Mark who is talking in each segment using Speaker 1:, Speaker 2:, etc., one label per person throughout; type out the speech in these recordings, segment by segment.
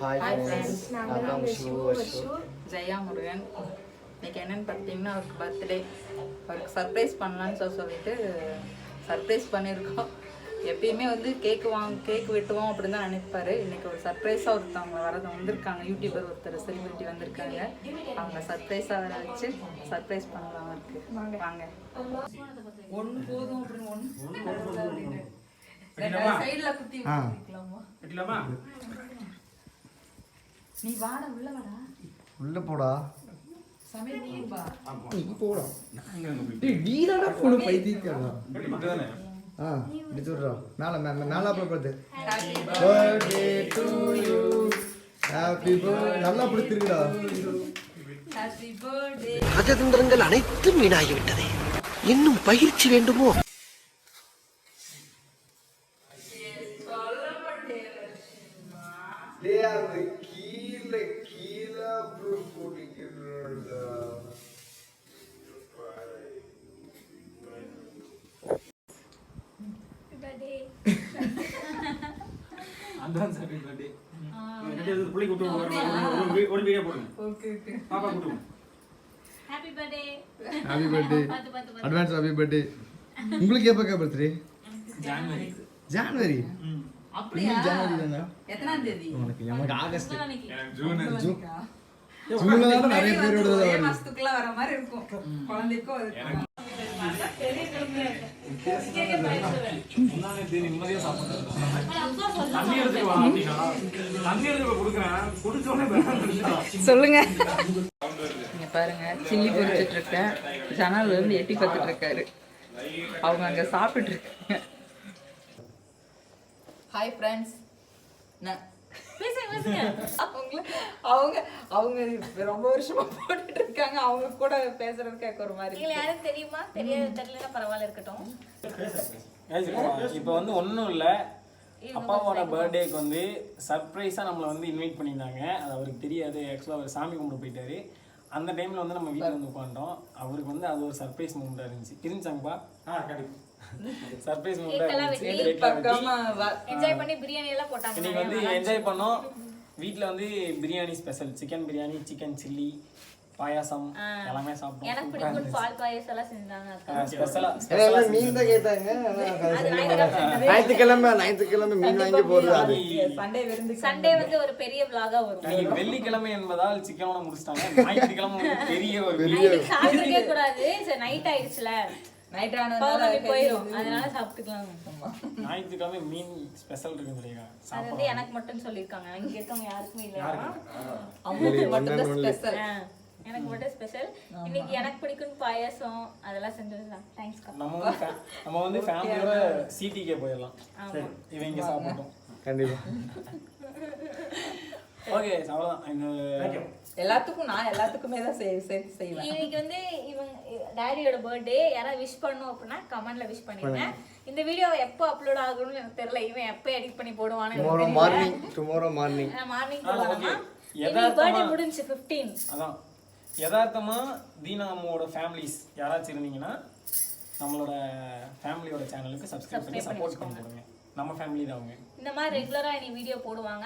Speaker 1: Hi
Speaker 2: Hi
Speaker 1: friends
Speaker 2: friends.
Speaker 1: நான் தான் shoe shoe
Speaker 2: Jaya Murugan. இன்னைக்கு என்னன்னு பார்த்தீங்கன்னா அவருக்கு பர்த்டே அவருக்கு சர்ப்ரைஸ் பண்ணலான்னு சொல்லி சொல்லிட்டு சர்ப்ரைஸ் பண்ணியிருக்கோம் எப்பயுமே வந்து கேக் வாங்க கேக் வெட்டுவோம் அப்படின்னு தான் நினைப்பாரு. இன்னைக்கு ஒரு சர்ப்ரைஸாக ஒருத்தவங்க வரது வந்திருக்காங்க. யூடியூபர் ஒருத்தர் செலிபிரிட்டி வந்திருக்காங்க. அவங்க சர்ப்ரைஸாக வர வச்சு சர்ப்ரைஸ் பண்ணலாம் அவருக்கு. வாங்க. ஒன்று போதும் அப்படின்னு ஒன்று சைடில் குத்தி விட்டுக்கலாமா நீ வாடா உள்ள வாடா.
Speaker 1: உள்ள போடா.
Speaker 2: நீ
Speaker 1: நீ போடா. டேய் வீடாடா போன பைத்தியக்காரா
Speaker 3: வெட்டி மட்டும் தானே?
Speaker 1: ஆ இப்படி சொல்றா. அப்புறம் பார்த்து birthday to you happy birthday நல்லா பிடிச்சிருக்குடா.
Speaker 4: ராஜதந்திரங்கள் அனைத்தும் வீணாகிவிட்டதே. இன்னும் பயிற்சி வேண்டுமோ?
Speaker 3: பர்த்டே ரெண்டு புள்ளி கூட்டு ஒரு ஒரு வீடியோ போடுங்க.
Speaker 2: Okay okay.
Speaker 3: பாப்பா கூட்டு
Speaker 5: ஹாப்பி பர்த்டே
Speaker 1: ஹாப்பி பர்த்டே
Speaker 5: பார்த்து பார்த்து பார்த்து
Speaker 1: அட்வான்ஸ் ஹாப்பி பர்த்டே உங்களுக்கு எப்போ பர்த்டே
Speaker 3: ஜான்வரி
Speaker 1: ஜனவரி
Speaker 2: அப்படியா?
Speaker 1: ஜனவரி தானே?
Speaker 2: எத்தனாம் தேதி?
Speaker 1: உனக்கு நமக்கு ஆகஸ்ட்
Speaker 5: அன்னைக்கு.
Speaker 3: எனக்கு ஜூன்
Speaker 1: ஜூன் ஜூன்ல தான் நிறைய பேரோட
Speaker 2: வர மாதிரி இருக்கும். குழந்தைக்கும்.
Speaker 3: முன்னாடி தேதி நிம்மதியா சாப்பிடுறேன் தண்ணி எடுத்துட்டு வா அப்படின்னா தண்ணி எடுத்து போய் கொடுக்குறேன் குடிச்ச உடனே வேணாம்
Speaker 2: சொல்லுங்க. இங்க பாருங்க சில்லி பொரிச்சிட்டு இருக்கேன் ஜன்னல்ல இருந்து எட்டி பார்த்துட்டு இருக்காரு அவங்க அங்க சாப்பிட்டு இருக்காங்க ஹாய் ஃப்ரெண்ட்ஸ்
Speaker 5: பேசுங்க பேசுங்க.
Speaker 2: அவங்கள அவங்க அவங்க ரொம்ப வருஷமா போட்டுட்டு இருக்காங்க அவங்க கூட பேசுறதுக்கு எனக்கு ஒரு மாதிரி
Speaker 5: நீங்க யாரும் தெரியுமா? தெரியாது தெரியலன்னா பரவாயில்ல இருக்கட்டும்.
Speaker 6: இப்போ வந்து ஒன்றும் இல்லை. அப்பாவோட பர்த்டேக்கு வந்து சர்ப்ரைஸாக நம்மளை வந்து இன்வைட் பண்ணியிருந்தாங்க. அது அவருக்கு தெரியாது. ஆக்சுவலாக அவர் சாமி கும்பிட போயிட்டாரு. அந்த டைமில் வந்து நம்ம வீட்டில் வந்து உட்காந்துட்டோம் அவருக்கு வந்து அது ஒரு சர்ப்ரைஸ் மூமெண்ட்டாக இருந்துச்சு. இருந்துச்சாங்கப்பா
Speaker 3: ஆ கண்டிப்பா.
Speaker 6: சர்ப்ரைஸ்
Speaker 5: என்ஜாய் பண்ணி பிரியாணி எல்லாம் போட்டாங்க
Speaker 6: இன்னைக்கு வந்து என்ஜாய் பண்ணோம். வீட்டில் வந்து biryani special chicken biryani chicken chilli payasam எல்லாமே
Speaker 5: எனக்கு
Speaker 6: சாப்பிட்டோம்
Speaker 5: பிடிக்கும் பால் பாயசம் எல்லாம் செஞ்சாங்க அக்கா.
Speaker 6: ஸ்பெஷலாக
Speaker 1: மீன் தான் கேட்டாங்க.
Speaker 5: அது ஞாயிற்றுக்கிழமை
Speaker 1: ஞாயிற்றுக்கிழமை ஞாயிற்றுக்கிழமை மீன் வாங்கி போடுறது அது.
Speaker 2: சண்டே விருந்து
Speaker 5: சண்டே வந்து ஒரு பெரிய vlog-ஆ வரும்.
Speaker 6: இன்னைக்கு வெள்ளிக்கிழமை என்பதால் சிக்கனோட முடிச்சிட்டாங்க. ஞாயிற்றுக்கிழமை பெரிய ஒரு
Speaker 5: கூடாது. சரி நைட் ஆயிடுச்சுல.
Speaker 2: நைட்
Speaker 5: பௌர்ணமி
Speaker 2: ஆனதுனால
Speaker 5: போயிடும் அதனால சாப்பிட்டுக்கலாம்
Speaker 6: ஞாயிற்றுக்கிழமை மீன் ஸ்பெஷல் இருக்கு இல்லையா
Speaker 5: அது வந்து எனக்கு மட்டும் சொல்லியிருக்காங்க. இங்க இருக்கவங்க யாருக்குமே இல்லையா
Speaker 2: அவங்களுக்கு மட்டும் தான் ஸ்பெஷல்
Speaker 5: எனக்கு மட்டும் ஸ்பெஷல் இன்னைக்கு எனக்கு பிடிக்கும் பாயாசம். அதெல்லாம் செஞ்சிருந்தேன் தேங்க்ஸ்
Speaker 6: நம்ம வந்து நம்ம வந்து ஃபேமிலியோட சிடிக்கே போயிடலாம். இங்கே சாப்பிட்டோம்
Speaker 1: கண்டிப்பா.
Speaker 6: ஓகே அவ்வளோதான்
Speaker 2: எல்லாத்துக்கும் நான் எல்லாத்துக்குமே தான் செய் செய்- செய்வேன்.
Speaker 5: இன்னைக்கு வந்து இவங்க டாடியோட பர்த்டே யாராவது விஷ் பண்ணும் அப்படின்னா கமெண்ட்ல விஷ் பண்ணிருங்க இந்த வீடியோ எப்போ அப்லோட் ஆகும்னு எனக்கு தெரியல. இவன் எப்போ எடிட் பண்ணி போடுவான்னு
Speaker 1: tomorrow morning tomorrow morning
Speaker 5: morning
Speaker 6: யதார்த்தமா-
Speaker 5: பர்த்டே முடிஞ்சு 15
Speaker 6: அதான். யதார்த்தமா தீனா அம்மாவோட ஃபேமிலிஸ் யாராச்சும் இருந்தீங்கன்னா நம்மளோட ஃபேமிலியோட சேனலுக்கு சப்ஸ்கிரைப் பண்ணி சப்போர்ட் பண்ணி போடுங்க நம்ம ஃபேமிலி தான் அவங்க.
Speaker 5: இந்த மாதிரி ரெகுலரா நீ வீடியோ போடுவாங்க.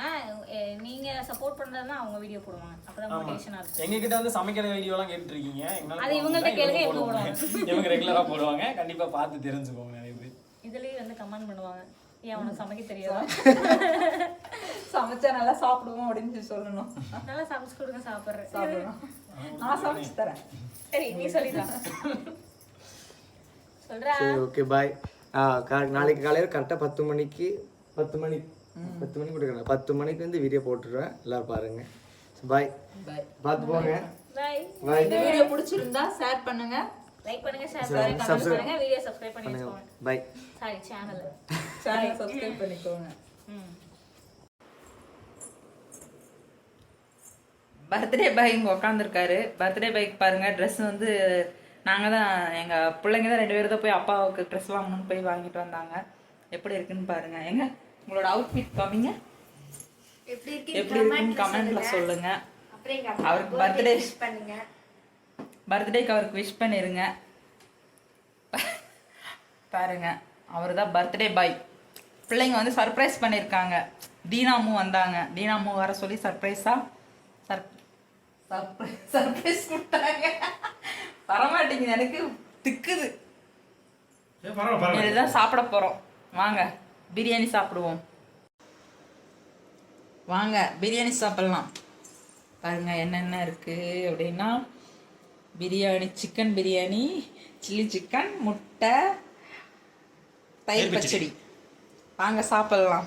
Speaker 5: எ- நீங்க சப்போர்ட் பண்றதுனா அவங்க வீடியோ போடுவாங்க. அப்பதான் மோட்டிவேஷனா இருக்கும்.
Speaker 6: எங்க கிட்ட வந்து சமைக்கிற வீடியோலாம் கேட்டுட்டு இருக்கீங்க எங்களால
Speaker 5: அது
Speaker 6: போட
Speaker 5: இவங்கள்ட்ட
Speaker 6: முடியல,
Speaker 5: கேளுங்க,
Speaker 6: இவங்க போடுவாங்க. இவங்க ரெகுலரா போடுவாங்க. கண்டிப்பா பார்த்து தெரிஞ்சுக்கோங்க நிறைய பேர்.
Speaker 5: இதுலயே வந்து கமெண்ட் பண்ணுவாங்க. ஏன் உனக்கு சமைக்க தெரியாதா?
Speaker 2: சமைச்சா நல்லா சாப்பிடுவோம் அப்படின்னு சொல்லி சொல்லணும்.
Speaker 5: நல்லா சமைச்சு கொடுங்க சாப்பிடுறேன்.
Speaker 2: சாப்பிடணும் நான் சமைச்சு தரேன்.
Speaker 5: சரி நீ சொல்லிடலாம். சொல்றா.
Speaker 1: சரி ஓகே பாய் நாளைக்கு காலையில் கரெக்டாக பத்து மணிக்கு பத்து மணி பத்து மணிக்கு கொடுக்குறேன் பத்து மணிக்கு வந்து வீடியோ போட்டுருவேன். எல்லாரும் பாருங்க. பாய்
Speaker 2: பாய்
Speaker 1: பார்த்து போங்க.
Speaker 5: பாய்
Speaker 1: பாய்
Speaker 2: இந்த வீடியோ பிடிச்சிருந்தா ஷேர் பண்ணுங்க.
Speaker 5: லைக் பண்ணுங்க ஷேர் பண்ணுங்க கமெண்ட் பண்ணுங்க. வீடியோ சப்ஸ்கிரைப் பண்ணி வச்சுக்கோங்க.
Speaker 1: Bye
Speaker 5: sorry channel
Speaker 2: channel subscribe பண்ணிக்கோங்க. பர்த்டே பாய் இங்கே உட்காந்துருக்காரு பர்த்டே பைக் பாருங்க ட்ரெஸ் வந்து நாங்கள் தான் எங்கள் பிள்ளைங்க தான் ரெண்டு பேரும் தான் போய் அப்பாவுக்கு ட்ரெஸ் வாங்கணும்னு போய் வாங்கிட்டு வந்தாங்க. எப்படி இருக்குன்னு பாருங்க. எங்க? உங்களோட அவுட்ஃபிட் காமிங்க.
Speaker 7: எப்படி
Speaker 2: எப்படி இருக்குன்னு கமெண்ட்ல சொல்லுங்க. அவருக்கு பர்த்டே
Speaker 7: பண்ணுங்க.
Speaker 2: பர்த்டேக்கு அவருக்கு விஷ் பண்ணிருங்க. பாருங்க. அவர் தான் பர்த்டே பாய் பிள்ளைங்க வந்து சர்ப்ரைஸ் பண்ணியிருக்காங்க தீனாமு வந்தாங்க. தீனாமு வர சொல்லி சர்ப்ரைஸா சர் சர்ப்ரைஸ் சர்ப்ரைஸ் கொடுத்தாங்க. வரமாட்டேங்குது. எனக்கு திக்குது. இதுதான் சாப்பிட போறோம். வாங்க பிரியாணி சாப்பிடுவோம். வாங்க பிரியாணி சாப்பிடலாம். பாருங்க என்னென்ன இருக்கு அப்படின்னா biryani chicken biryani chilli chicken முட்டை தயிர் பச்சடி. வாங்க சாப்பிடலாம்.